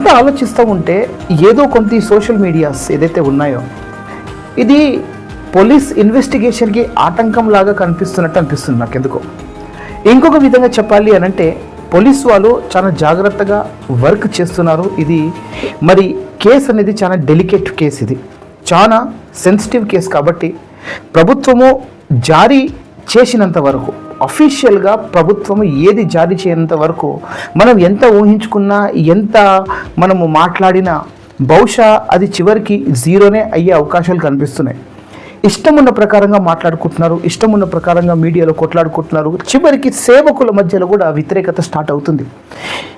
అంతా ఆలోచిస్తూ ఉంటే ఏదో కొంత సోషల్ మీడియాస్ ఏదైతే ఉన్నాయో ఇది పోలీస్ ఇన్వెస్టిగేషన్కి ఆటంకం లాగా కనిపిస్తున్నట్టు అనిపిస్తుంది నాకు ఎందుకో ఇంకొక విధంగా చెప్పాలి అని అంటే పోలీస్ వాళ్ళు చాలా జాగ్రత్తగా వర్క్ చేస్తున్నారు. ఇది మరి కేసు అనేది చాలా డెలికేట్ కేసు ఇది. చాలా సెన్సిటివ్ కేసు కాబట్టి ప్రభుత్వము జారీ చేసినంత వరకు అఫీషియల్గా ప్రభుత్వం ఏది జారీ చేయనంత వరకు మనం ఎంత ఊహించుకున్నా ఎంత మనము మాట్లాడినా బహుశా అది చివరికి జీరోనే అయ్యే అవకాశాలు కనిపిస్తున్నాయి. ఇష్టం ఉన్న ప్రకారంగా మాట్లాడుకుంటున్నారు ఇష్టం ఉన్న ప్రకారంగా మీడియాలో కొట్లాడుకుంటున్నారు చివరికి సేవకుల మధ్యలో కూడా వ్యతిరేకత స్టార్ట్ అవుతుంది.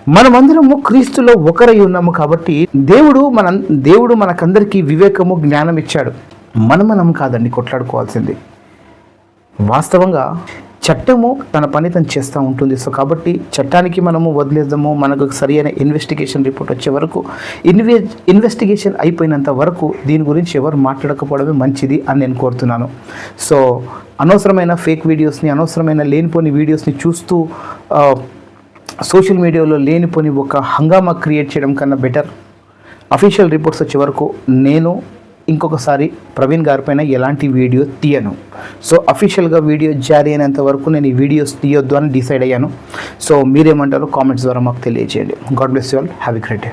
మనమందరము క్రీస్తులో ఒకరై ఉన్నాము కాబట్టి దేవుడు మన దేవుడు మనకందరికీ వివేకము జ్ఞానం ఇచ్చాడు. మనం మనం కాదండి కొట్లాడుకోవాల్సింది. వాస్తవంగా చట్టము తన పని తను చేస్తూ ఉంటుంది. సో కాబట్టి చట్టానికి మనము వదిలేద్దాము. మనకు సరి అయిన ఇన్వెస్టిగేషన్ రిపోర్ట్ వచ్చే వరకు ఇన్వె ఇన్వెస్టిగేషన్ అయిపోయినంత వరకు దీని గురించి ఎవరు మాట్లాడకపోవడమే మంచిది అని నేను కోరుతున్నాను. సో అనవసరమైన ఫేక్ వీడియోస్ని అనవసరమైన లేనిపోని వీడియోస్ని చూస్తూ సోషల్ మీడియాలో లేనిపోని ఒక హంగామా క్రియేట్ చేయడం కన్నా బెటర్ అఫీషియల్ రిపోర్ట్స్ వచ్చే వరకు నేను ఇంకొకసారి ప్రవీణ్ గారిపైన ఎలాంటి వీడియో తీయను. సో అఫీషియల్గా వీడియో జారీ అయినంత వరకు నేను ఈ వీడియోస్ తీయొద్దు అని డిసైడ్ అయ్యాను. సో మీరేమంటారో కామెంట్స్ ద్వారా మాకు తెలియజేయండి. God bless you all have a great day